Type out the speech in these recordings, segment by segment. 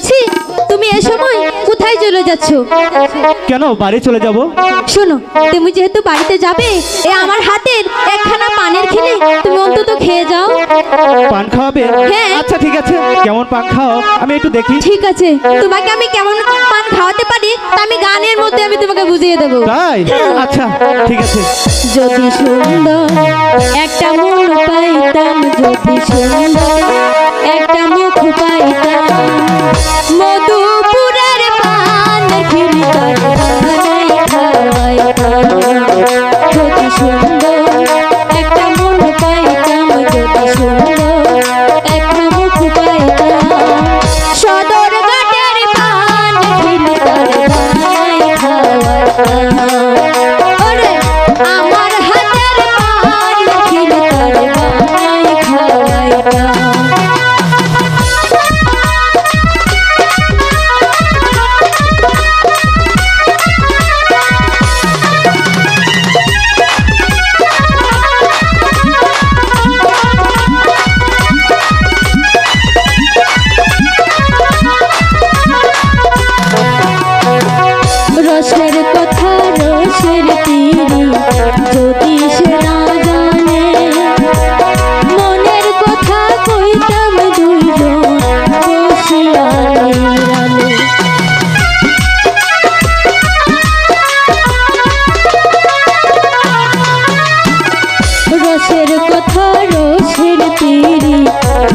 বলছি তুমি এ সময় কোথায় চলে যাচ্ছ? কেন বাড়ি চলে যাব? শোনো তুমি যেহেতু বাড়িতে যাবে এ আমার হাতের একখানা পানের খেলে তুমি অন্তত খেয়ে যাও। পান খাওয়াবে? হ্যাঁ। আচ্ছা ঠিক আছে। কেমন পান খাও? আমি একটু দেখি। ঠিক আছে। তোমাকে আমি কেমন পান খাওয়াতে পারি তা আমি গানের মধ্যে আমি তোমাকে বুঝিয়ে দেবো। তাই? আচ্ছা ঠিক আছে। যদি সুন্দর একটা মন পাইতাম যদি সুন্দর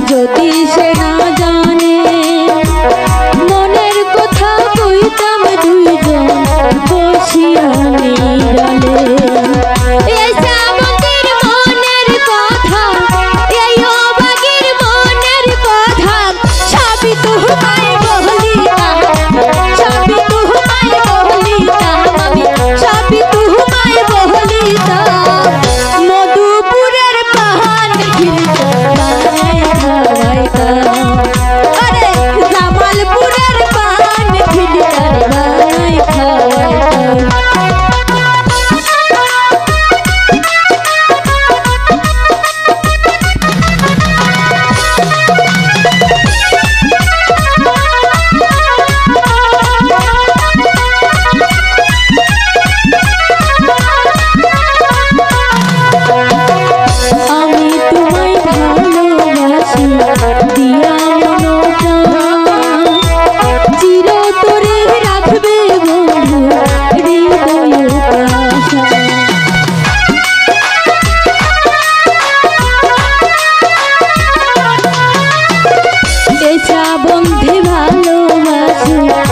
যদি সে না